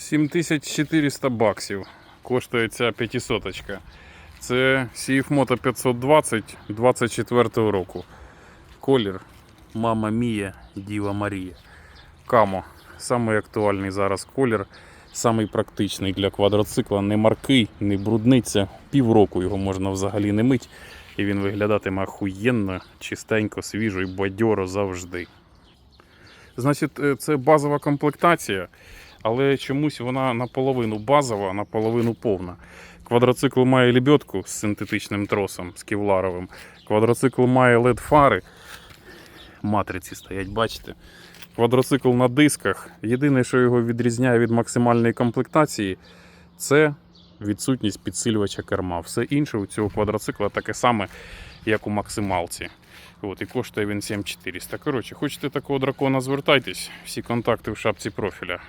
7400 баксів коштує ця 500. Це CF Moto 520 24 року. Колір Мама Мія, Діва Марія. Камо. Самий актуальний зараз колір, самий практичний для квадроцикла. Не маркий, не брудниця. Півроку його можна взагалі не мить. І він виглядатиме охуєнно, чистенько, свіжо і бадьоро завжди. Значить, е, це базова комплектація, але чомусь вона наполовину базова, наполовину повна. Квадроцикл має лебедку з синтетичним тросом, з кевларовим. Квадроцикл має LED-фари. Матриці стоять, бачите? Квадроцикл на дисках. Єдине, що його відрізняє від максимальної комплектації, це відсутність підсилювача керма. Все інше у цього квадроцикла таке саме, як у максималці. От, і коштує він 7400. Коротше, хочете такого дракона, звертайтесь. Всі контакти в шапці профіля.